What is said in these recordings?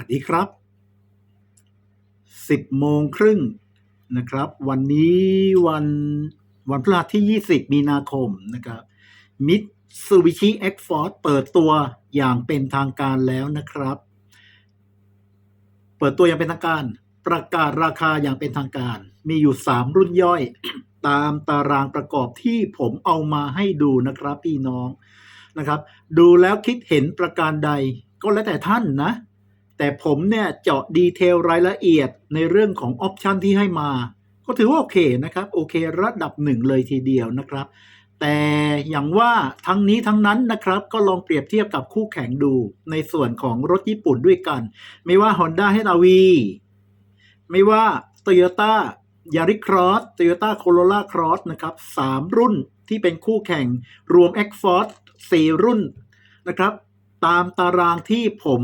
วัสดีครับ 10โมงครึ่งนะครับ วันนี้วันวันพฤหัสที่ 20 มีนาคมนะครับมิตซูบิชิเอ็กฟอร์เปิดตัวอย่างเป็นทางการแล้วนะครับ เปิดตัวอย่างเป็นทางการ ประกาศราคาอย่างเป็นทางการ มีอยู่ 3 รุ่นย่อย ตามตารางประกอบที่ผมเอามาให้ดูนะครับพี่น้องนะครับ ดูแล้วคิดเห็นประการใดก็แล้วแต่ท่านนะ แต่ผมเนี่ยเจาะดีเทลรายละเอียดในเรื่องของออปชันที่ให้มา ก็ถือว่าโอเคนะครับ โอเคระดับหนึ่งเลยทีเดียวนะครับ แต่อย่างว่าทั้งนี้ทั้งนั้นนะครับ ก็ลองเปรียบเทียบกับคู่แข่งดูในส่วนของรถญี่ปุ่นด้วยกัน ไม่ว่า Honda HRV ไม่ว่า Toyota Yaris Cross Toyota Corolla Cross นะครับสามรุ่นที่เป็นคู่แข่งรวม X Force สี่รุ่นนะครับ ตามตารางที่ผม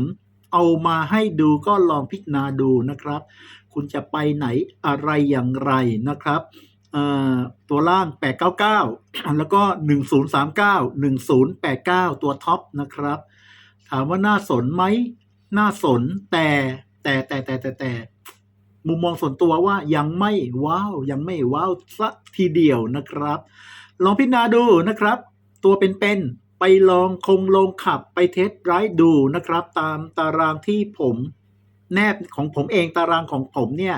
เอามาให้ดูก็ลองพิจารณาดูนะครับ คุณจะไปไหนอะไรอย่างไรนะครับตัวล่าง 899 แล้วก็ 1039 1089 ตัวท็อปนะครับ ถามว่าน่าสนไหม น่าสนแต่แต่แต่แต่แต่แต่มุมมองส่วนตัวว่ายังไม่ว้าวยังไม่ว้าวสักทีเดียวนะครับ ลองพิจารณาดูนะครับ ตัวเป็นๆ ลองคงลงขับไปเทสไรด์ดูนะครับ ตามตารางที่ผมแนบของผมเองตารางของผมเนี่ย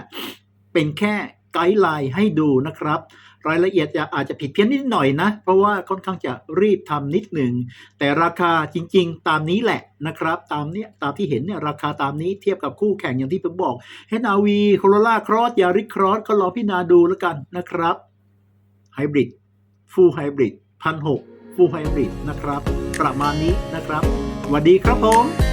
เป็นแค่ไกด์ไลน์ให้ดูนะครับ รายละเอียดจะอาจจะผิดเพี้ยนนิดหน่อยนะ เพราะว่าค่อนข้างจะรีบทำนิดหนึ่ง แต่ราคาจริงๆ ตามนี้แหละนะครับ ตามเนี้ยตามที่เห็นเนี่ยราคาตามนี้เทียบกับคู่แข่งอย่างที่ผมบอก HRV Corolla Cross Yaris Cross ก็ลองพิจารณาดูแล้วกันนะครับไฮบริด Full Hybrid พันหก ฟูลไฮบริดนะครับ ประมาณนี้นะครับสวัสดีครับผม